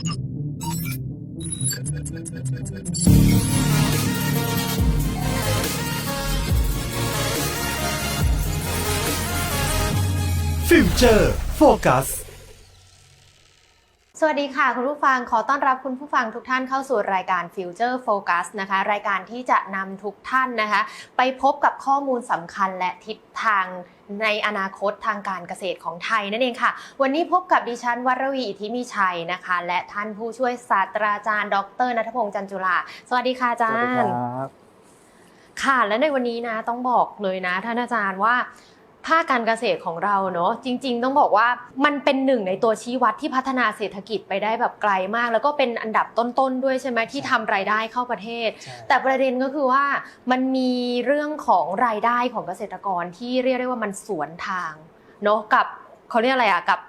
ฟิวเจอร์โฟกัสสวัสดีค่ะ คุณผู้ฟังขอต้อนรับคุณผู้ฟังทุกท่านเข้าสู่รายการ Future Focus นะคะ รายการที่จะนำทุกท่านนะคะ ไปพบกับข้อมูลสำคัญและทิศทาง ในอนาคตทางการเกษตรของไทยนั่นเองค่ะ วันนี้พบกับดิฉันวรวีอิทธิมีชัยนะคะ และท่านผู้ช่วยศาสตราจารย์ ดรนัทพงษ์จันจุลาสวัสดีค่ะอาจารย์ค่ะและในวันนี้นะต้องบอกเลยนะท่านอาจารย์ว่าภาคการเกษตรของเราเนาะจริง ๆ ต้องบอกว่ามันเป็นหนึ่งในตัวชี้วัดที่พัฒนาเศรษฐกิจไปได้แบบไกลมาก แล้วก็เป็นอันดับต้นๆด้วยใช่ไหมที่ทำรายได้เข้าประเทศ แต่ประเด็นก็คือว่ามันมีเรื่องของรายได้ของเกษตรกรที่เรียกได้ว่ามันสวนทางเนาะกับเขาเรียกอะไรอะกับ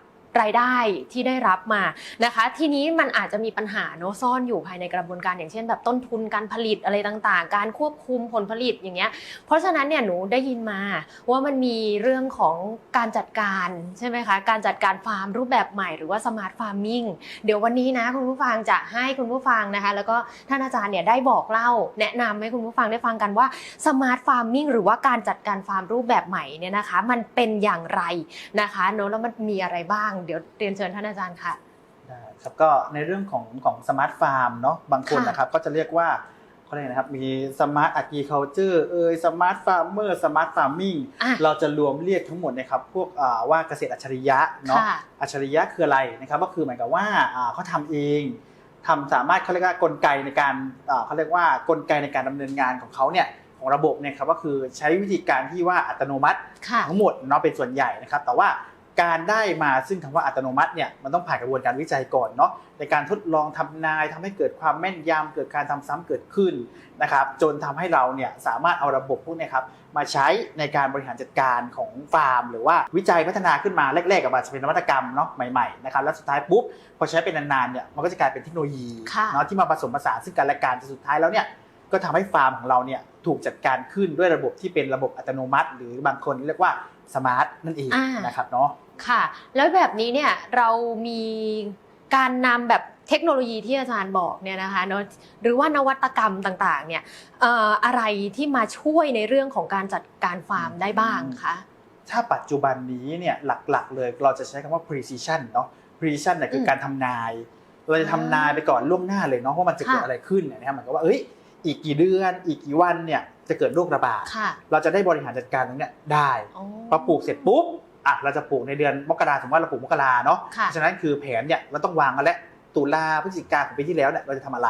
รายได้ที่ได้รับมานะคะ ทีนี้มันอาจจะมีปัญหาเนาะซ่อนอยู่ภายในกระบวนการอย่างเช่น แบบต้นทุนการผลิตอะไรต่างๆ การควบคุมผลผลิตอย่างเงี้ยเพราะฉะนั้นเนี่ยหนูได้ยินมาว่ามันมีเรื่องของการจัดการใช่ไหมคะการจัดการฟาร์มรูปแบบใหม่หรือว่าสมาร์ทฟาร์มิงเดี๋ยววันนี้นะคุณผู้ฟังจะให้คุณผู้ฟังนะคะ แล้วก็ท่านอาจารย์เนี่ยได้บอกเล่า แนะนำให้คุณผู้ฟังได้ฟังกันว่าสมาร์ทฟาร์มิงหรือว่าการจัดการฟาร์มรูปแบบใหม่เนี่ยนะคะ มันเป็นอย่างไรนะคะเนอะแล้วมันมีอะไรบ้างเดี๋ยวเรียนเชิญท่านอาจารย์ค่ะได้ครับก็ในเรื่องของของสมาร์ทฟาร์มเนาะบางคนค่ะนะครับก็จะเรียกว่าเขาเรียกนะครับมีสมาร์ทอะกีเคาเจอร์เอยสมาร์ทฟาร์มเมอร์สมาร์ทฟาร์มิงอะเราจะรวมเรียกทั้งหมดนะครับพวกอ่าว่าเกษตรอัจฉริยะเนาะค่ะอัจฉริยะคืออะไรนะครับก็คือเหมือนกับว่าอ่าเขาทำเองทำสามารถเขาเรียกว่ากลไกในการอ่าเขาเรียกว่ากลไกในการดำเนินงานของเขาเนี่ยของระบบเนี่ยครับก็คือใช้วิธีการที่ว่าอัตโนมัติค่ะทั้งหมดเนาะเป็นส่วนใหญ่นะครับ แต่ว่า การได้มาซึ่งคำว่าอัตโนมัติเนี่ยมันต้องผ่านกระบวนการวิจัยก่อนเนาะในการทดลองทำนายทำให้เกิดความแม่นยำเกิดการทำซ้ำเกิดขึ้นนะครับจนทำให้เราเนี่ยสามารถเอาระบบพวกเนี้ครับมาใช้ในการบริหารจัดการของฟาร์ม หรือว่าวิจัยพัฒนาขึ้นมาแรกๆกับอาจจะเป็นนวัตกรรมเนาะใหม่ๆนะครับแล้วสุดท้ายปุ๊บพอใช้เป็นนานๆเนี่ยมันก็จะกลายเป็นเทคโนโลยีค่ะเนาะที่มาผสมผสานซึ่งกันและกันจนสุดท้ายแล้วเนี่ยก็ทำให้ฟาร์มของเราเนี่ยถูกจัดการขึ้นด้วยระบบที่เป็นระบบอัตโนมัติ หรือบางคนเรียกว่าสมาร์ทนั่นเองอ่านนะครับเนาะ ค่ะ แล้วแบบนี้เนี่ยเรามีการนำแบบเทคโนโลยีที่อาจารย์บอกเนี่ยนะคะเนอะหรือว่านวัตกรรมต่างๆเนี่ยเอ่ออะไรที่มาช่วยในเรื่องของการจัดการฟาร์มได้บ้างคะถ้าปัจจุบันนี้เนี่ยหลักๆ เลยเราจะใช้คำว่า precision เนาะ precision เนี่ยคืออมการทำนาย เราจะทำนายไปก่อนล่วงหน้าเลยเนาะว่ามันจะเกิดค่ะอะไรขึ้นเนี่ยนะครับเหมือนกับว่าเอ้ยอีกกี่เดือน อีกกี่วันเนี่ยจะเกิดโรคระบาดค่ะเราจะได้บริหารจัดการตรงเนี้ยได้อ๋อพอปลูกเสร็จปุ๊บ อะเราจะปลูกในเดือนมกราสมมติว่าเราปลูกมกราเนาะค่ะเพราะฉะนั้นคือแผนเนี่ยเราต้องวางกันแล้วตุลาพฤศจิกาของปีที่แล้วเนี่ยเราจะทำอะไร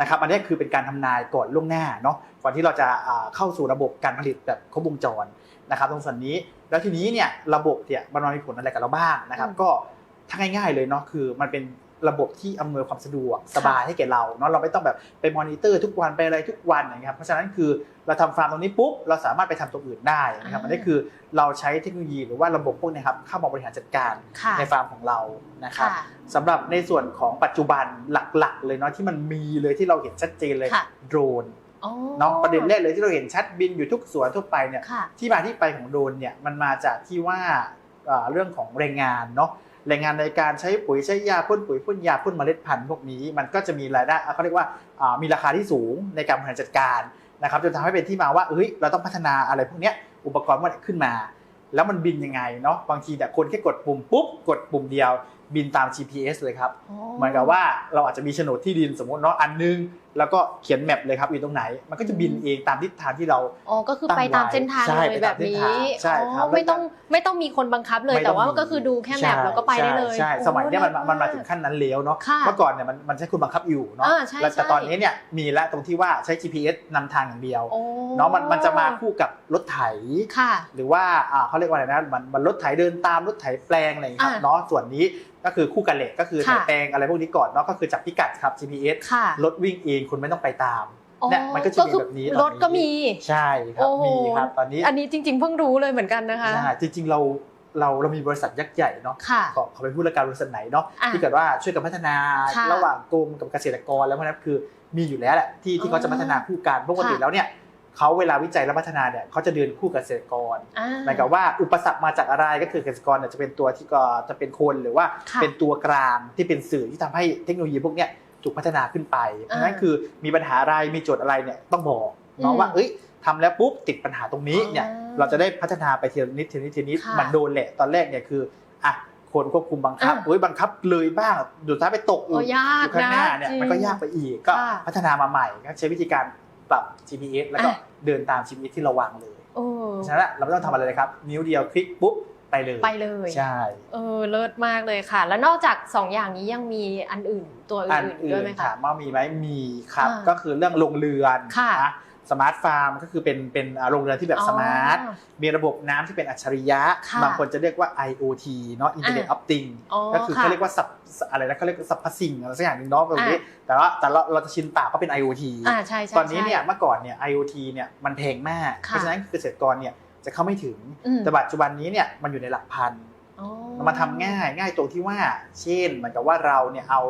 นะครับอันนี้คือเป็นการทำนายก่อนล่วงหน้าเนาะก่อนที่เราจะอ่าเข้าสู่ระบบการผลิตแบบครบวงจรนะครับตรงส่วนนี้แล้วทีนี้เนี่ยระบบเนี่ยมันมีผลอะไรกับเราบ้างนะครับอืมก็ถ้าง่ายๆเลยเนาะคือมันเป็น ระบบที่อำนวยความสะดวกสบายให้แก่เราเนาะเราไม่ต้องแบบไปมอนิเตอร์ทุกวันไปอะไรทุกวันอย่างเงี้ยครับเพราะฉะนั้นคือเราทำฟาร์มตรงนี้ปุ๊บเราสามารถไปทำตรงอื่นได้นะครับอ่าอันนี้คือเราใช้เทคโนโลยีหรือว่าระบบพวกเนี้ครับเข้ามาบริหารจัดการค่ะในฟาร์มของเรานะครับค่ะสำหรับในส่วนของปัจจุบันหลักๆ เลยเนาะที่มันมีเลยที่เราเห็นชัดเจนเลยค่ะโดรนอ๋อเนาะประเด็นแรกเลยที่เราเห็นชัดบินอยู่ทุกสวนทั่วไปเนี่ยค่ะที่มาที่ไปของโดรนเนี่ยมันมาจากที่ว่าเอ่อเรื่องของแรงงานเนาะ แรงงานในการใช้ปุ๋ยใช้ยาพ่นปุ๋ยพ่นยาพ่นเมล็ดพันธุ์พวกนี้มันก็จะมีรายได้อะเขาเรียกว่าอ่ามีราคาที่สูงในการบริหารจัดการนะครับจนทำให้เป็นที่มาว่าเอ้ยเราต้องพัฒนาอะไรพวกเนี้ยอุปกรณ์พวกเนี้ยขึ้นมา แล้วมันบินยังไงเนาะบางทีเนี่ยคนแค่กดปุ่มปุ๊บกดปุ่มเดียวบินตาม GPS เลยครับเหมือนกับว่าเราอาจจะมีโฉนดที่ดินสมมติเนาะอันนึง แล้วก็เขียนแมปเลยครับอยู่ตรงไหน มันก็จะบินเองตามทิศทางที่เราอ๋อก็คือไปตามเส้นทางใช่เลยไปแบตามบนี้เส้นทางใช่ครับอ๋อไม่ต้องไม่ต้องมีคนบังคับเลยไม่แต่องว่ามีก็คือดูแค่แมปใช่แล้วก็ไปได้เลยใช่ใช่โอ้สมัยเนี้ยมันดีมันมาถึงขั้นนั้นแล้วเนาะค่ะเมื่อก่อนเนี่ยมันมันใช้คุณบังคับอยู่เนาะอ่าใช่แล้วแต่ใช่ตอนนี้เนี่ยมีแล้วตรงที่ว่าใช้ GPS นำทางอย่างเดียวโอ้เนาะมันมันจะมาคู่กับรถไถค่ะหรือว่าอ่าเขาเรียกว่าอะไรนะมันมันรถไถเดินตามรถไถแปลงอะไรอย่างเงี้ยครับอ่าเนาะส่วนนี้ก็คือคู่กันเหล็กก็คือไถค่ะแปลงอะไรพวกนี้ก่อนเนาะก็คือจับพิกัดครับ GPS ค่ะรถวิ่งเองคุณไม่ต้องไปตามอ๋อเนี่ยมันก็จะมีคือแบบนี้รถก็มีใช่ครับโอ้โหมีครับตอนนี้ อันนี้จริง ๆ เพิ่งรู้เลยเหมือนกันนะคะใช่จริง ๆ เราเราเรามีบริษัทยักษ์ใหญ่เนาะค่ะขอขอไปพูดรายการบริษัทไหนเนาะอะที่เกิดว่าช่วยกันพัฒนาค่ะระหว่างกรมกับเกษตรกรแล้วพวกนั้นคือมีอยู่แล้วแหละที่ที่เขาจะพัฒนาคู่กันปกติค่ะแล้วเนี่ยเขาเวลาวิจัยและพัฒนาเนี่ยเขาจะเดินคู่กับเกษตรกรอ่าหมายความว่าอุปสรรคมาจากอะไรก็คือเกษตรกรเนี่ยจะเป็นตัวที่ก็จะเป็นคนหรือว่าค่ะเป็นตัวกลางที่เป็นสื่อที่ทำให้เทคโนโลยีพวกเนี้ย ถูกพัฒนาขึ้นไปเพราะฉะนั้นอ่าคือมีปัญหาอะไรมีโจทย์อะไรเนี่ยต้องบอกอืเนาะมว่าเอ้ยทำแล้วปุ๊บติดปัญหาตรงนี้เนี่ยอ่าเราจะได้พัฒนาไปทีละนิดทีละนิดทีละนิดค่ะมันโดนแหละตอนแรกเนี่ยคืออะคนควบคุมบังคับอ่าเอ้ยบังคับเลยบ้างดูท้ายไปตกโอ้ยากอยู่ข้างหน้าเนี่ยนะจริงมันก็ยากไปอีกก็ค่ะพัฒนามาใหม่ก็ใช้วิธีการปรับ GPS แล้วก็อะเดินตาม GPS ที่เราวางเลยโอ้เพราะฉะนั้นเราไม่ต้องทำอะไรเลยครับ นิ้วเดียวคลิกปุ๊บ ไปเลยไปเลยใช่เออเลิศมากเลยค่ะ แล้วนอกจากสองอย่างนี้ยังมีอันอื่นตัวอันอื่นๆอื่ด้วยนไหมคะถามว่ามีไหมมีครับอ่าก็คือเรื่องโรงเรือนค่ะนะสมาร์ทฟาร์มก็คือเป็นเป็นอ่าโรงเรือนที่แบบสมาร์ทอ๋อมีระบบน้ำที่เป็นอัจฉริยะค่ะบางคนจะเรียกว่า IoT เนาะ Internet อ่า of Things อ๋อก็คือค่ะเขาเรียกว่าสับอะไรนะเขาเรียกว่าสัพพสิ่งอะไรสักอย่างหนึ่งเนาะแบบนี้อ่าแต่ว่าแต่เราเราจะชินปากก็เป็น IoT อ่าใช่ใช่ตอนนี้เนี่ยใช่เมื่อก่อนเนี่ย IoT เนี่ยมันแพงมากค่ะเพราะฉะนั้นเกษตรกรเนี่ย จะเข้าไม่ถึงอืมแต่ปัจจุบันนี้เนี่ยมันอยู่ในหลักพันอ๋อมันมาทำง่ายง่ายตรงที่ว่า เช่นเหมือนกับว่าเราเนี่ยเอา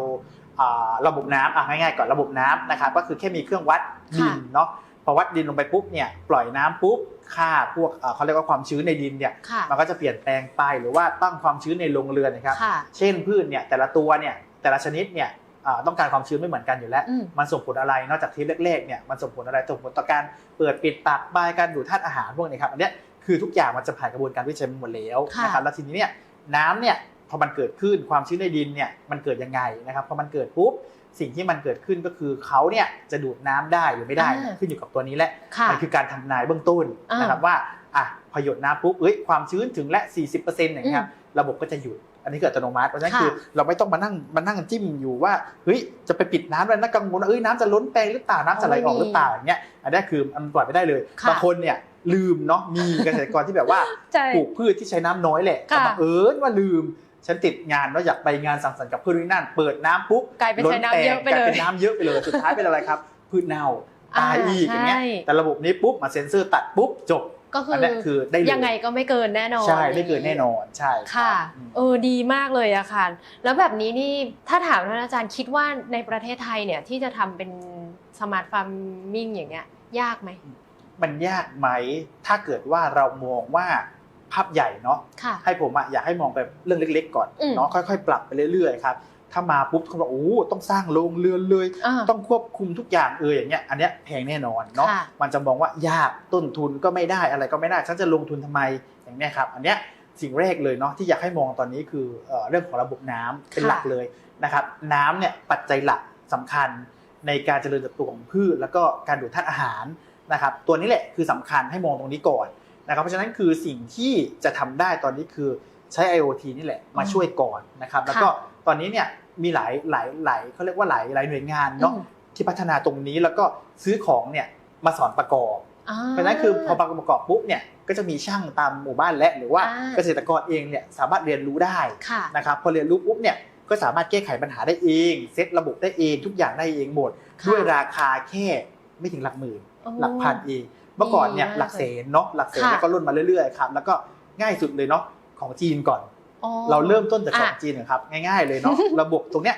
อ่าระบบน้ำอะง่ายๆก่อนระบบน้ำนะครับก็คือแค่มีเครื่องวัดดินเนาะพอวัดดินลงไปปุ๊บเนี่ยปล่อยน้ำปุ๊บค่าพวกอ่าเขาเรียกว่าความชื้นในดินเนี่ยค่ะมันก็จะเปลี่ยนแปลงไปหรือว่าตั้งความชื้นในโรงเรือนนะครับค่ะเช่นพืชเนี่ยแต่ละตัวเนี่ยแต่ละชนิดเนี่ยอ่าต้องการความชื้นไม่เหมือนกันอยู่แล้วอืมมันส่งผลอะไรนอกจากทีแรกๆเนี่ยมันส่งผลอะไรส่งผลต่อการเปิดปิดปากบายการดูดธาตุอาหารพวกนี้ครับอันเนี้ย คือทุกอย่างมันจะผ่านกระบวนการวิจัยมาหมดแล้วค่ะนะครับแล้วทีนี้เนี่ยน้ำเนี่ยพอมันเกิดขึ้นความชื้นในดินเนี่ยมันเกิดยังไงนะครับพอมันเกิดปุ๊บสิ่งที่มันเกิดขึ้นก็คือเขาเนี่ยจะดูดน้ำได้หรือไม่ได้เนี่ยขึ้นอยู่กับตัวนี้แหละค่ะมันคือการทำนายเบื้องต้นอ่านนะครับว่าอะพอหยดน้ำปุ๊บเอ้ยความชื้นถึงและ 40%อย่างเงี้ยครับระบบก็จะหยุดอันนี้เกิดอัตโนมัติเพราะฉะนั้นค่ะคือเราไม่ต้องมานั่งมานั่งจิ้มอยู่ว่าเฮ้ยจะไปปิดน้ำแล้วนะกังวลว่าเอ้ยน้ำจะล้นแปลงหรือเปล่าน้ำจะไหลออกหรือเปล่าอย่างเงี้ยอันนี้คือมันปล่อยไม่ได้เลยค่ะบางคนเนี่ย ลืมเนาะมีเกษตรกรที่แบบว่าใช่ปลูกพืชที่ใช้น้ำน้อยแหละแต่ค่ะบังเอิญว่าลืมฉันติดงานว่าอยากไปงานสังสรรค์กับเพื่อนที่นั่น เปิดน้ำปุ๊บกลายเป็นล้ใช้น้ำเยอะไปกลายเลยเป็นน้ำเยอะไปเลยสุดท้ายเป็นอะไรครับ พืชเน่าตายอีกอย่างเงี้ยใช่แต่ระบบนี้ปุ๊บมาเซ็นเซอร์ตัดปุ๊บจบก็คือันอเนี้ยคือได้เลยยังไงก็ไม่เกินแน่นอนใช่ไม่เกินแน่นอนใช่รับค่ะอืมเออดีมากเลยอะค่ะแล้วแบบนี้นี่ถ้าถามท่านอาจารย์คิดว่าในประเทศไทยเนี่ยที่จะทำเป็นสมาร์ทฟาร์มิ่งอย่างเงี้ยยากไหม มันยากไหม ถ้าเกิดว่าเรามองว่าภาพใหญ่เนาะค่ะให้ผมอะอยากให้มองแบบเรื่องเล็ก ๆ ก่อนอืมเนาะค่อยๆ ปรับไปเรื่อยๆครับถ้ามาปุ๊บเขาบอกโอ้ต้องสร้างโรงเรือนเลยอ่าต้องควบคุมทุกอย่างเอออย่างเงี้ยอันเนี้ยแพงแน่นอนเนาะค่ะมันจะมองว่ายากต้นทุนก็ไม่ได้อะไรก็ไม่ได้ฉันจะลงทุนทำไมอย่างเนี้ยครับอันเนี้ยสิ่งแรกเลยเนาะที่อยากให้มองตอนนี้คือเอ่อเรื่องของระบบน้ำเป็นหลักเลยนะครับน้ำเนี่ยปัจจัยหลักสำคัญในการเจริญเติบโตของพืช แล้วก็การดูดธาตุอาหาร นะครับตัวนี้แหละคือสำคัญให้มองตรงนี้ก่อนนะครับเพราะฉะนั้นคือสิ่งที่จะทำได้ตอนนี้คือใช้ IoT นี่แหละมาช่วยก่อนนะครับแล้วก็ตอนนี้เนี่ยมีหลายหลายหลายเขาเรียกว่าหลายหลายหน่วยงานเนาะอืมที่พัฒนาตรงนี้แล้วก็ซื้อของเนี่ยมาสอนประกอบอ่าเพราะฉะนั้นคือพอประกอบปุ๊บเนี่ยก็จะมีช่างตามหมู่บ้านและหรือว่าอ่าเกษตรกรเองเนี่ยสามารถเรียนรู้ได้ค่ะนะครับพอเรียนรู้ปุ๊บเนี่ยก็สามารถแก้ไขปัญหาได้เอง เซตระบบได้เองทุกอย่างได้เองหมดค่ะด้วยราคาแค่ไม่ถึงหลักหมื่นโอ้ หลักพันเองเมื่อก่อนเนี่ยดีมากหลักแสนเนาะหลักแสนค่ะแล้วก็ล่นมาเรื่อยๆครับแล้วก็ง่ายสุดเลยเนาะของจีนก่อนอ๋อเราเริ่มต้นจากของอะจีนก่อนครับง่ายๆเลยเนาะระบบตรงเนี้ย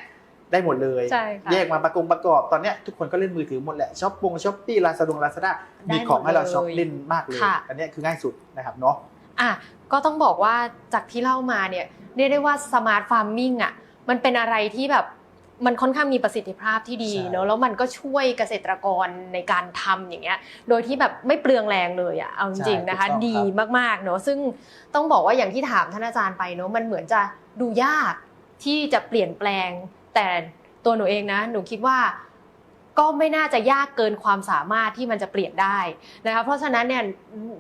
ได้หมดเลยใช่ค่ะแยกมาประกงประกอบตอนเนี้ยทุกคนก็เล่นมือถือหมดแหละช้อปปงช้อปปี้ลาซาดงลาซาด้าได้มีของให้เราหมดเลยช้อปเล่นมากเลยค่ะอันเนี้ยคือง่ายสุดนะครับเนาะอะก็ต้องบอกว่าจากที่เล่ามาเนี่ยเรียกได้ว่าสมาร์ทฟาร์มิงอะมันเป็นอะไรที่แบบ มันค่อนข้างมีประสิทธิภาพที่ดีใช่เนอะแล้วมันก็ช่วยเกษตรกรในการทำอย่างเงี้ยโดยที่แบบไม่เปลืองแรงเลยอะเอาจริงๆนะคะ ดีมากๆเนอะซึ่งต้องบอกว่าอย่างที่ถามท่านอาจารย์ไปเนอะมันเหมือนจะดูยากที่จะเปลี่ยนแปลงแต่ตัวหนูเองนะ หนูคิดว่า ก็ไม่น่าจะยากเกินความสามารถที่มันจะเปลี่ยนได้นะคะเพราะฉะนั้นเนี่ย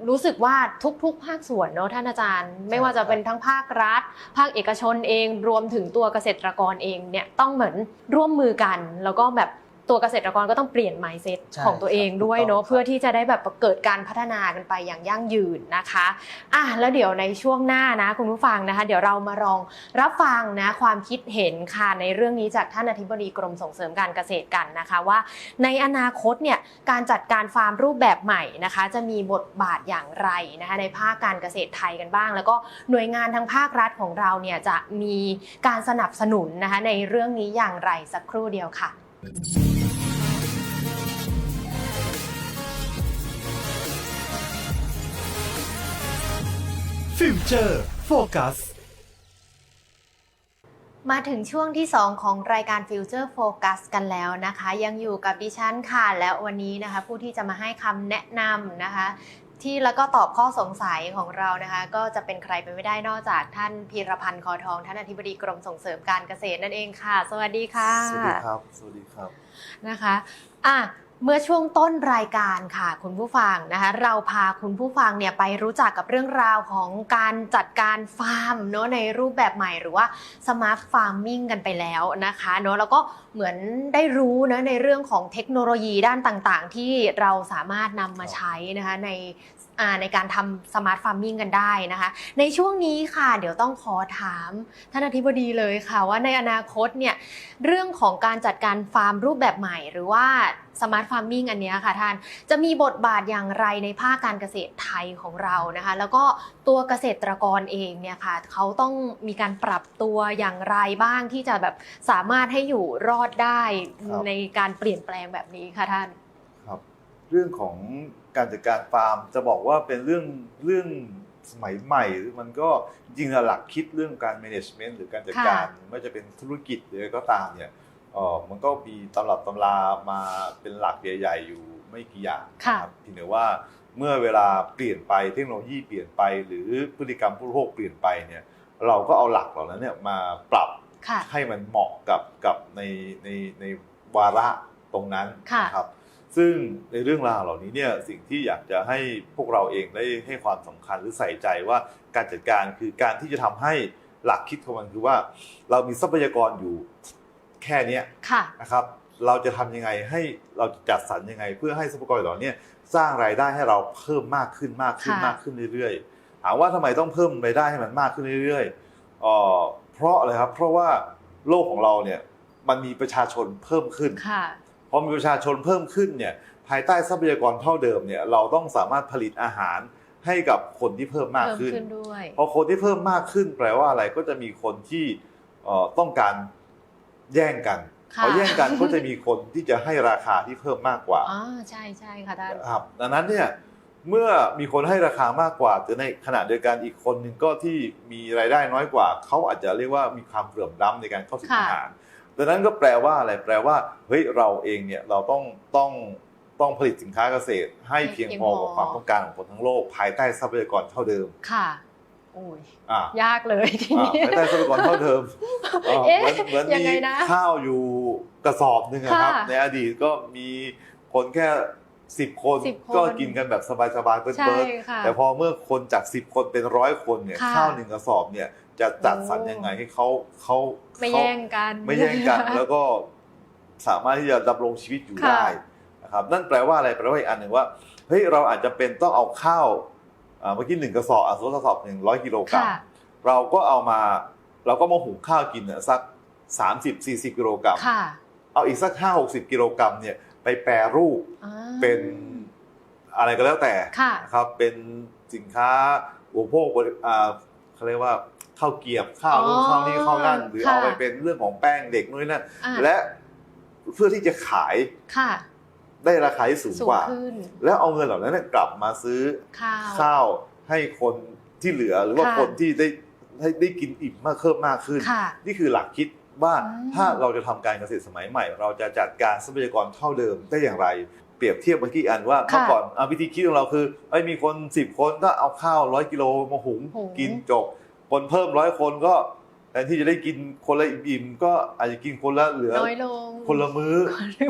รู้สึกว่าทุกๆ ภาคส่วนเนอะท่านอาจารย์ ไม่ว่าจะเป็นทั้งภาครัฐ ภาคเอกชนเอง รวมถึงตัวเกษตรกรเองเนี่ยต้องเหมือนร่วมมือกัน แล้วก็แบบ ตัวเกษตรกรก็ต้องเปลี่ยน mindset ใช่ของตัวเองครับด้วยถูกต้องเนอะครับเพื่อที่จะได้แบบเกิดการพัฒนากันไปอย่างยั่งยืนนะคะอะแล้วเดี๋ยวในช่วงหน้านะคุณผู้ฟังนะคะ เดี๋ยวเรามาลองรับฟังนะความคิดเห็นค่ะในเรื่องนี้จากท่านอธิบดีกรมส่งเสริมการเกษตรกันนะคะว่า ในอนาคตเนี่ยการจัดการฟาร์มรูปแบบใหม่นะคะ จะมีบทบาทอย่างไรนะคะในภาคการเกษตรไทยกันบ้าง แล้วก็หน่วยงานทางภาครัฐของเราเนี่ยจะมีการสนับสนุนนะคะในเรื่องนี้อย่างไรสักครู่เดียวค่ะ ฟิวเจอร์โฟกัสมาถึงช่วงที่ 2 ของรายการ Future Focus กันแล้วนะคะ ยังอยู่กับดิฉันค่ะ และวันนี้นะคะ ผู้ที่จะมาให้คำแนะนำนะคะ ที่แล้วก็ตอบข้อสงสัยของเรานะคะ ก็จะเป็นใครไปไม่ได้นอกจากท่านพีรพันธ์คอทอง ท่านอธิบดีกรมส่งเสริมการเกษตรนั่นเองค่ะ สวัสดีค่ะ สวัสดีครับ สวัสดีครับนะคะ อะ เมื่อช่วงต้นรายการค่ะคุณผู้ฟังนะคะเราพาคุณผู้ฟังเนี่ยไปรู้จักกับเรื่องราวของการจัดการฟาร์มเนาะในรูปแบบใหม่หรือว่าสมาร์ทฟาร์มมิ่งกันไปแล้วนะคะเนาะแล้วก็เหมือนได้รู้นะในเรื่องของเทคโนโลยีด้านต่างๆ ที่เราสามารถนำมาใช้นะคะใน ในการทำสมาร์ทฟาร์มมิ่งกันได้นะคะ ในช่วงนี้ค่ะเดี๋ยวต้องขอถามท่านอธิบดีเลยค่ะว่าในอนาคตเนี่ยเรื่องของการจัดการฟาร์มรูปแบบใหม่ หรือว่าสมาร์ทฟาร์มมิ่งอันเนี้ยค่ะท่านจะมีบทบาทอย่างไรในภาคการเกษตรไทยของเรานะคะ แล้วก็ตัวเกษตรกรเองเนี่ยค่ะเขาต้องมีการปรับตัวอย่างไรบ้างที่จะแบบสามารถให้อยู่รอดได้ครับในการเปลี่ยนแปลงแบบนี้ค่ะท่านครับ เรื่องของ การจัดการฟาร์ม จะบอกว่าเป็นเรื่องเรื่องสมัยใหม่ มันก็จริงๆหลักคิดเรื่องการ management หรือการจัดการไม่ว่าจะเป็นธุรกิจหรืออะไรก็ตามเนี่ยเออมันก็มีตำรับตำรามาเป็นหลักใหญ่ ๆ อยู่ไม่กี่อย่างค่ะนะครับเพียงแต่ว่าเมื่อเวลาเปลี่ยนไปเทคโนโลยีเปลี่ยนไป หรือพฤติกรรมผู้บริโภคเปลี่ยนไปเนี่ยเราก็เอาหลักเหล่านั้นเนี่ยมาปรับค่ะให้มันเหมาะกับกับในในในวาระตรงนั้นค่ะนะครับ ซึ่งในเรื่องราวเหล่านี้เนี่ยสิ่งที่อยากจะให้พวกเราเองได้ให้ความสำคัญหรือใส่ใจว่าการจัดการคือการที่จะทำให้หลักคิดของมันคือว่า เรามีทรัพยากรอยู่แค่เนี้ยค่ะนะครับ เราจะทำยังไงให้เราจะจัดสรรยังไง เพื่อให้ทรัพยากรเหล่านี้สร้างรายได้ให้เราเพิ่มมากขึ้นมากขึ้นค่ะมากขึ้นเรื่อยๆถามว่าทำไมต้องเพิ่มรายได้ให้มันมากขึ้นเรื่อยๆเอ่อเพราะอะไรครับเพราะว่าโลกของเราเนี่ยมันมีประชาชนเพิ่มขึ้นค่ะ พอมีประชาชนเพิ่มขึ้นเนี่ยภายใต้ทรัพยากรเท่าเดิมเนี่ยเราต้องสามารถผลิตอาหารให้กับคนที่เพิ่มมากเพิ่มขึ้นขึ้นด้วยพอคนที่เพิ่มมากขึ้น แปลว่าอะไรก็จะมีคนที่เอ่อต้องการแย่งกันค่ะพอแย่งกันก็จะมีคนที่จะให้ราคาที่เพิ่มมากกว่าอ๋อใช่ใช่ค่ะท่านครับดังนั้นเนี่ยเมื่อมีคนให้ราคามากกว่าแต่ในขณะเดียวกันอีกคนหนึ่งก็ที่มีรายได้น้อยกว่า เขาอาจจะเรียกว่ามีความเหลื่อมล้ำในการเข้าถึงค่ะอาหาร ดังนั้นก็แปลว่าอะไรแปลว่าเฮ้ยเราเองเนี่ยเราต้องต้องต้องผลิตสินค้าเกษตร ให้เพียงพอกับความต้องการของคนทั้งโลก ภายใต้ทรัพยากรเท่าเดิมค่ะโอ้ยอ่ายากเลยทีอ่านี้ภายใต้ทรัพยากรเท่าเดิมอ่าเอ๊ะเหมือนเหมือนยังมีไงนะข้าวอยู่กระสอบหนึ่งอะครับค่ะในอดีตก็มีคนแค่สิบคนสิบคนก็กินกันแบบสบายๆเบิร์ดใช่เบิร์ดค่ะแต่พอเมื่อคนจากสิบคนเป็นร้อยคนเนี่ยค่ะข้าวหนึ่งกระสอบเนี่ย จะจัดสรรโอ้ยังไงให้เขาเขาไม่เขาแย่งกัน ไม่แย่งกันแล้วก็สามารถที่จะดำรงชีวิตอยู่ค่ะได้นะครับนั่นแปลว่าอะไรแปลว่าอีกอันหนึ่งว่าเฮ้ยเราอาจจะเป็นต้องเอาข้าวอ่าเมื่อกี้หนึ่งกระสอบอะสมมติกระสอบหนึ่งร้อยกิโลกรัมค่ะเราก็เอามาเราก็มาหุงข้าวกินเนี่ยสัก30-40กิโลกรัมค่ะเอาอีกสัก5-60กิโลกรัมเนี่ยไปแปรรูปอ่าเป็นอะไรก็แล้วแต่ค่ะนะครับเป็นสินค้าอุปโภคบริอ่าเขาเรียกว่า ข้าวเกรียบข้าวอ๋อนู่นข้าวนี่ข้าวนั่นหรือค่ะเอาไปเป็นเรื่องของแป้งเด็กนู่นนนั่นอ่าและเพื่อที่จะขายค่ะได้ราคาที่สูงสูงกว่าขึ้นแล้วเอาเงินเหล่านั้นเนยกลับมาซื้อข้าวข้าวให้คนที่เหลือหรือว่าค่ะคนที่ได้ให้ได้กินอิ่มมากเพิ่มมากขึ้นค่ะนี่คือหลักคิดว่าอืมถ้าเราจะทำการเกษตรสมัยใหม่ เราจะจัดการทรัพยากรเท่าเดิมได้อย่างไร เปรียบเทียบเมื่อกี้อันว่าค่ะเมื่อก่อนอะวิธีคิดของเราคือไอ้ยมีคน 10 คนก็เอาข้าวร้อยกิโลมาหุงหุงกินจบ คนเพิ่มร้อยคนก็แทนที่จะได้กินคนละอิ่มๆก็อาจจะกินคนละเหลือน้อยลงคนละมื้อ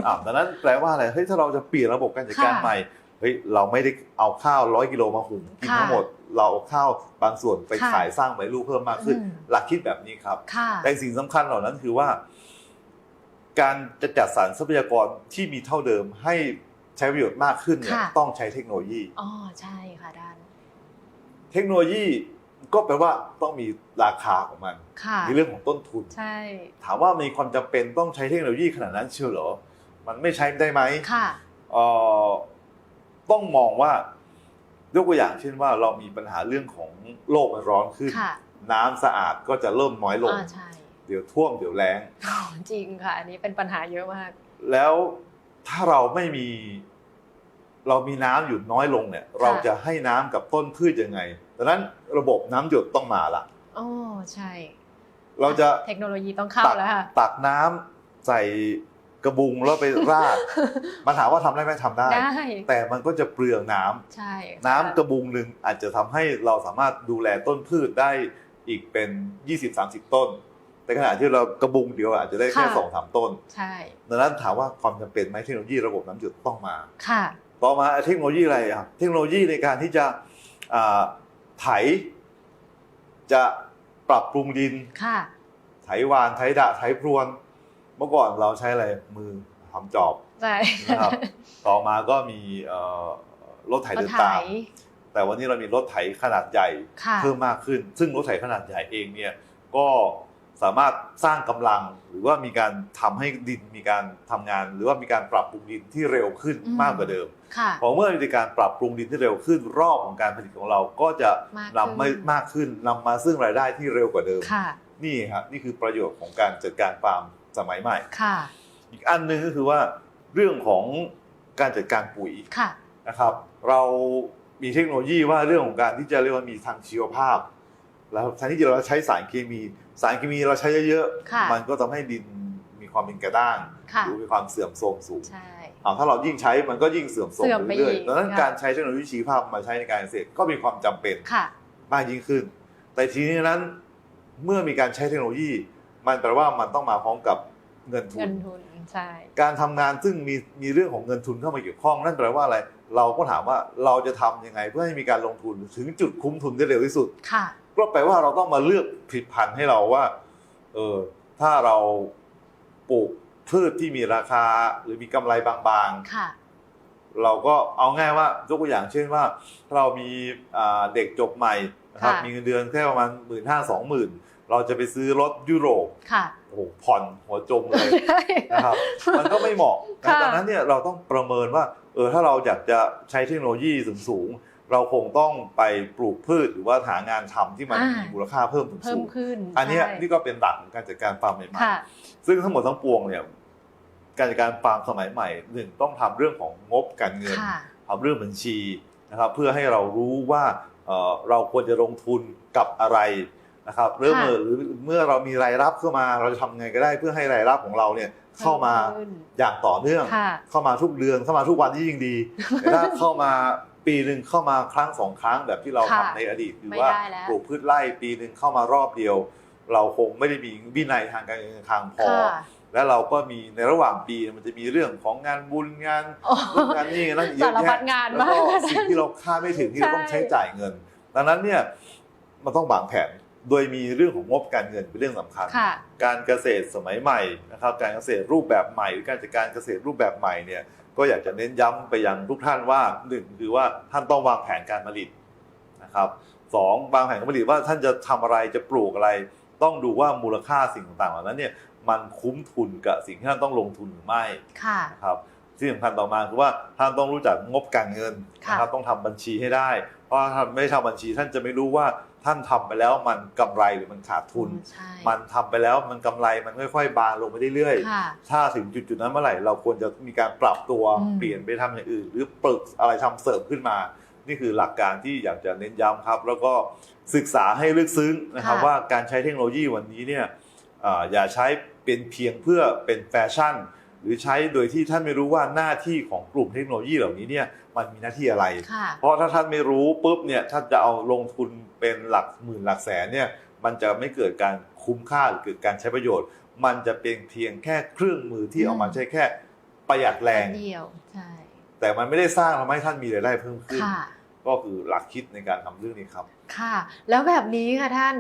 อ่าดังนั้นแปลว่าอะไรเฮ้ยถ้าเราจะเปลี่ยนระบบการจัดการค่ะใหม่เฮ้ยเราไม่ได้เอาข้าวร้อยกิโลมาหุงกินค่ะทั้งหมด เราเอาข้าวบางส่วนไปค่ะขายสร้างใบลูกเพิ่มมากขึ้นอืมหลักคิดแบบนี้ครับค่ะแต่สิ่งสำคัญเหล่านั้นคือว่า การจะจัดสรรทรัพยากรที่มีเท่าเดิมให้ใช้ประโยชน์มากขึ้นเนี่ยค่ะต้องใช้เทคโนโลยีอ๋อใช่ค่ะด้าน เทคโนโลยี ก็แปลว่าต้องมีราคาของมันค่ะในเรื่องของต้นทุนใช่ถามว่ามีความจำเป็นต้องใช้เทคโนโลยีขนาดนั้นเชียวเหรอ มันไม่ใช้ได้ไหมค่ะเอ่อต้องมองว่ายกตัวอย่างเช่นว่าเรามีปัญหาเรื่องของโลกมันร้อนขึ้นค่ะน้ำสะอาดก็จะเริ่มน้อยลงอ่าใช่เดี๋ยวท่วมเดี๋ยวแล้งอ๋อจริงค่ะ อันนี้เป็นปัญหาเยอะมาก แล้วถ้าเราไม่มี เรามีน้ำอยู่น้อยลงเนี่ย เราจะให้น้ำกับต้นพืชยังไง ดังนั้นระบบน้ำหยดต้องมาละอ๋อใช่ เราจะเทคโนโลยีต้องเข้าตักแล้วค่ะตักน้ำใส่กระบุงแล้วไปราดมันถามว่าทำได้ไหมทำได้ได้ แต่มันก็จะเปลืองน้ำใช่น้ำกระบุงหนึ่งอาจจะทำให้เราสามารถดูแลต้นพืชได้อีกเป็น 20-30 ต้น แต่ขณะที่เรากระบุงเดียวอาจจะได้แค่สองสามต้น ใช่ดังนั้นถามว่าความจำเป็นไหมเทคโนโลยีระบบน้ำหยดต้องมา ค่ะ ต่อมาเทคโนโลยีอะไรอะเทคโนโลยีในการที่จะอ่า ไถ จะปรับปรุงดิน ค่ะ ไถวานไถดะไถพรวน เมื่อก่อนเราใช้อะไรมือทำจอบใช่นะครับ ต่อมาก็มีเอ่อรถไถรเดิถนไถตามแต่วันนี้เรามีรถไถขนาดใหญ่ค่ะเพิ่มมากขึ้น ซึ่งรถไถขนาดใหญ่เองเนี่ยก็ สามารถสร้างกำลังหรือว่ามีการทำให้ดินมีการทำงาน หรือว่ามีการปรับปรุงดินที่เร็วขึ้นอืมมากกว่าเดิมค่ะพอเมื่อมีการปรับปรุงดินที่เร็วขึ้น รอบของการผลิตของเราก็จะมากนำไม่ขึ้นมากขึ้นนำมาซึ่งรายได้ที่เร็วกว่าเดิมค่ะนี่ครับนี่คือประโยชน์ของการจัดการฟาร์มสมัยใหม่ค่ะอีกอันหนึ่งก็คือว่าเรื่องของการจัดการปุ๋ยค่ะนะครับ เรามีเทคโนโลยีว่าเรื่องของการที่จะเรียกว่ามีทางชีวภาพ แล้วแทนที่เราใช้สารเคมี สารเคมีเราใช้เยอะค่ะๆมันก็ทำให้ดินมีความเป็นกระด้างค่ะหรือมีความเสื่อมโทรมสูงใช่เอาถ้าเรายิ่งใช้มันก็ยิ่งเสื่อมโทรมเสื่อมไปเรื่อยอีกๆดังนั้นค่ะการใช้เทคโนโลยีชีวภาพมาใช้ในการเกษตรก็มีความจำเป็นค่ะมากยิ่งขึ้น แต่ทีนี้นั้นเมื่อมีการใช้เทคโนโลยี มันแปลว่ามันต้องมาพร้อมกับเงินทุเงินนทุนใช่การทำงานซึ่งมีมีเรื่องของเงินทุนเข้ามาเกี่ยวข้องนั่นแปลว่าอะไร เราก็ถามว่าเราจะทำยังไงเพื่อให้มีการลงทุนถึงจุดคุ้มทุนได้เร็วที่สุดค่ะ ก็แปลว่าเราต้องมาเลือกผลิตภัณฑ์ให้เราว่า เออถ้าเราปลูกพืชที่มีราคาหรือมีกำไรบางค่ะๆเราก็เอาง่ายว่ายกตัวอย่างเช่นว่า เรามีอ่าเด็กจบใหม่นะครับ ค่ะ มีเงินเดือนแค่ประมาณหมื่นห้าสองหมื่นเราจะไปซื้อรถยุโรปค่ะ โอ้โหผ่อนหัวจมเลยใช่นะครับ มันก็ไม่เหมาะนะค่ะ ดังนั้นเนี่ยเราต้องประเมินว่า เออถ้าเราอยากจะใช้เทคโนโลยีสูงๆ เราคงต้องไปปลูกพืชหรือว่าหางานทำที่มันอ่ามีมีมูลค่าเพิ่มสูเพิ่มงขึ้นๆอันเนี้ยใช่นี่ก็เป็นหลักของการจัดการฟาร์มใหม่ค่ะๆซึ่งทั้งหมดทั้งปวงเนี่ยการจัดการฟาร์มสมัยใหม่หนึ่งต้องทำเรื่องของงบการเงินค่ะทำเรื่องบัญชีนะครับเพื่อให้เรารู้ว่าเอ่อเราควรจะลงทุนกับอะไรนะครับเริ่มค่ะเมื่อหรือเมื่อเรามีรายรับเข้ามาเราจะทำไงก็ได้ เพื่อให้รายรับของเราเนี่ยเข้ามาพิ่ขึ้นอย่างต่อเนื่องค่ะเข้ามาทุกเดือนเข้ามาทุกวันที่ยิ่งดีแต่ถ้าเข้ามา ปีหนึ่งเข้ามาครั้งสองครั้งแบบที่เราค่ะทำในอดีตคือไม่ว่าได้แล้วปลูกพืชไร่ปีหนึ่งเข้ามารอบเดียว เราคงไม่ได้มีวินัยทางการเงินการคลังพอ ค่ะและเราก็มีในระหว่างปีมันจะมีเรื่องของงานบุญงานโอ้นู่นงานนี่นั่นเยอะสารพัดแยะงานแล้วก็มากสิ่งที่เราคาดไม่ถึงที่เราใช่ต้องใช้จ่ายเงิน ดังนั้นเนี่ยมันต้องวางแผนโดยมีเรื่องของงบการเงินเป็นเรื่องสำคัญ ค่ะ การเกษตรสมัยใหม่นะครับการเกษตรรูปแบบใหม่หรือการจัดการเกษตรรูปแบบใหม่เนี่ย ก็อยากจะเน้นย้ำไปยังทุกท่านว่าหนึ่งคือว่าท่านต้องวางแผนการผลิตนะครับสองวางแผนการผลิตว่าท่านจะทำอะไรจะปลูกอะไร ต้องดูว่ามูลค่าสิ่งต่างๆเหล่านั้นเนี่ยมันคุ้มทุนกับสิ่งที่ท่านต้องลงทุนหรือไม่ค่ะนะครับ ที่สำคัญต่อมาคือว่าท่านต้องรู้จักงบการเงินค่ะนะครับต้องทำบัญชีให้ได้ เพราะถ้าไม่ทำบัญชีท่านจะไม่รู้ว่าท่านทำไปแล้วมันกำไรหรือมันขาดทุนใช่มันทำไปแล้วมันกำไรมันค่อยๆ บานลงไปเรื่อยค่ะๆถ้าถึงจุดๆนั้นเมื่อไหร่เราควรจะมีการปรับตัวอืมเปลี่ยนไปทำอย่างอื่น หรือปรึกอะไรทำเสริมขึ้นมา นี่คือหลักการที่อยากจะเน้นย้ำครับ แล้วก็ศึกษาให้ลึกซึ้งนะครับค่ะว่าการใช้เทคโนโลยีวันนี้เนี่ยอ่าอย่าใช้เป็นเพียงเพื่อเป็นแฟชั่น หรือใช้โดยที่ท่านไม่รู้ว่าหน้าที่ของกลุ่มเทคโนโลยีเหล่านี้เนี่ยมันมีหน้าที่อะไรค่ะเพราะถ้าท่านไม่รู้ปุ๊บเนี่ยท่านจะเอาลงทุนเป็นหลักหมื่นหลักแสนเนี่ยมันจะไม่เกิดการคุ้มค่าหรือเกิดการใช้ประโยชน์ มันจะเป็นเพียงแค่เครื่องมือที่อืมเอามาใช้แค่ประหยัดแรงเดียวใช่แต่มันไม่ได้สร้างทำให้ท่านมีรายได้เพิ่มขึ้นค่ะ ก็คือหลักคิดในการทำเรื่องนี้ครับ ค่ะ แล้วแบบนี้ค่ะท่าน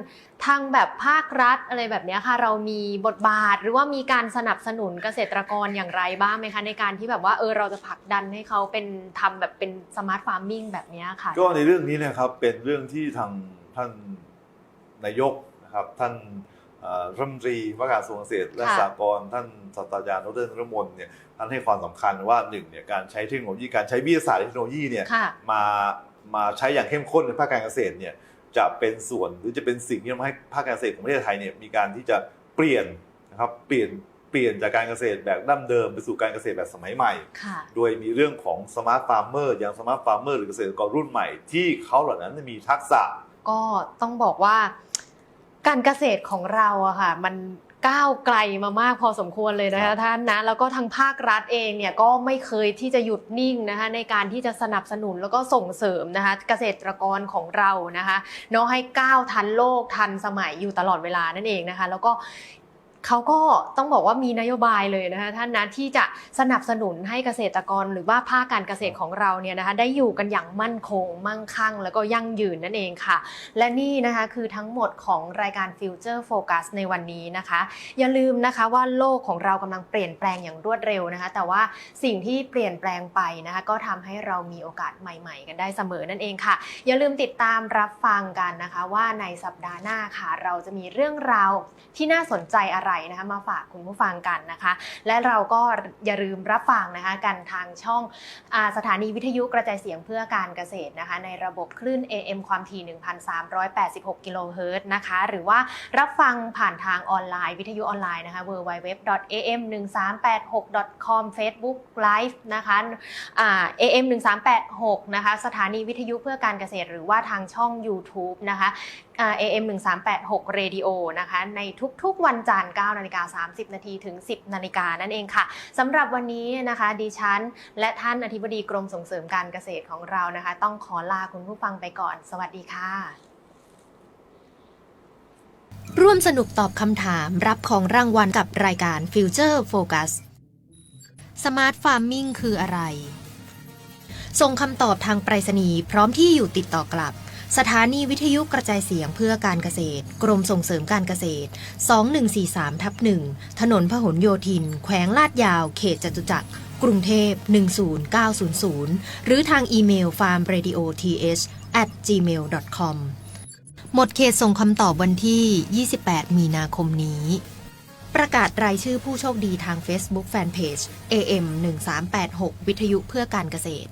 ทางแบบภาครัฐอะไรแบบเนี้ยค่ะ เรามีบทบาทหรือว่ามีการสนับสนุนเกษตรกรอย่างไรบ้างไหมคะในการที่แบบว่าเออเราจะผลักดันให้เขาเป็นทำแบบเป็นสมาร์ทฟาร์มมิ่งแบบเนี้ยค่ะ ก็ในเรื่องนี้นะครับเป็นเรื่องที่ทางท่านนายกนะครับท่านเอ่อรัฐมนตรีว่าการกระทรวงเกษตรและค่ะสหกรณ์ท่านศาสตราจารย์ดรนรมนเนี่ยท่านให้ความสำคัญว่าหนึ่งเนี่ยการใช้เทคโนโลยีการใช้วิทยาศาสตร์และเทคโนโลยีเนี่ยค่ะมา มาใช้อย่างเข้มข้นในภาคการเกษตรเนี่ยจะเป็นส่วนหรือจะเป็นสิ่งที่ทำให้ภาคการเกษตรของประเทศไทยเนี่ยมีการที่จะเปลี่ยนนะครับเปลี่ยนเปลี่ยนจากการเกษตรแบบดั้งเดิมไปสู่การเกษตรแบบสมัยใหม่ค่ะโดยมีเรื่องของสมาร์ทฟาร์มเมอร์อย่างสมาร์ทฟาร์มเมอร์หรือเกษตรกรรุ่นใหม่ที่เขาเหล่านั้นมีทักษะ ก็ต้องบอกว่า การเกษตรของเราอะค่ะมัน ก้าวไกลมามากพอสมควรเลยนะครัคะบท่านนะแล้วก็ทางภาครัฐเองเนี่ยก็ไม่เคยที่จะหยุดนิ่งนะคะในการที่จะสนับสนุนแล้วก็ส่งเสริมนะคะเกษตรกรของเรานะคะเนาะให้ก้าวทันโลกทันสมัยอยู่ตลอดเวลานั่นเองนะคะ แล้วก็ เขาก็ต้องบอกว่ามีนโยบายเลยนะคะท่านนะที่จะสนับสนุนให้เกษตรกรหรือว่าภาคการเกษตรของเราเนี่ยนะคะได้อยู่กันอย่างมั่นคง มั่งคั่ง แล้วก็ยั่งยืนนั่นเองค่ะ และนี่นะคะคือทั้งหมดของรายการ Future Focus ในวันนี้นะคะ อย่าลืมนะคะว่าโลกของเรากำลังเปลี่ยนแปลงอย่างรวดเร็วนะคะ แต่ว่าสิ่งที่เปลี่ยนแปลงไปนะคะก็ทำให้เรามีโอกาสใหม่ ๆ กันได้เสมอนั่นเองค่ะ อย่าลืมติดตามรับฟังกันนะคะ ว่าในสัปดาห์หน้าค่ะ เราจะมีเรื่องราวที่น่าสนใจอะไรนะคะมาฝากคุณผู้ฟังกันนะคะ และเราก็อย่าลืมรับฟังนะคะกันทางช่องอสถานีวิทยุกระจายเสียงเพื่อการเกษตรนะคะ ในระบบคลื่น AM ความถี่ 1,386 กิโลเฮิรตซ์นะคะ หรือว่ารับฟังผ่านทางออนไลน์วิทยุออนไลน์นะคะ www.am1386.com Facebook Live นะคะอ่า AM 1386นะคะสถานีวิทยุเพื่อการเกษตร หรือว่าทางช่อง YouTube นะคะ AM 1386 Radio นะคะ ในทุกๆ วันจันทร์9นาฬิกา30 นาทีถึง 10 นาฬิกานั่นเองค่ะสำหรับวันนี้นะคะดิฉัน และท่านอธิบดีกรมส่งเสริมการเกษตรของเรานะคะ ต้องขอลาคุณผู้ฟังไปก่อน สวัสดีค่ะ ร่วมสนุกตอบคำถามรับของรางวัลกับรายการ Future Focus Smart Farming คืออะไร ส่งคำตอบทางไปรษณีย์พร้อมที่อยู่ติดต่อกลับ สถานีวิทยุกระจายเสียงเพื่อการเกษตร กรมส่งเสริมการเกษตร 2143ทับ1ถนนพหลโยธิน แขวงลาดยาว เขตจตุจักร กรุงเทพ 10900 หรือทางอีเมล farmradioth at gmail.com หมดเขตส่งคำตอบวันที่ 28 มีนาคมนี้ ประกาศรายชื่อผู้โชคดีทาง Facebook Fanpage AM 1386 วิทยุเพื่อการเกษตร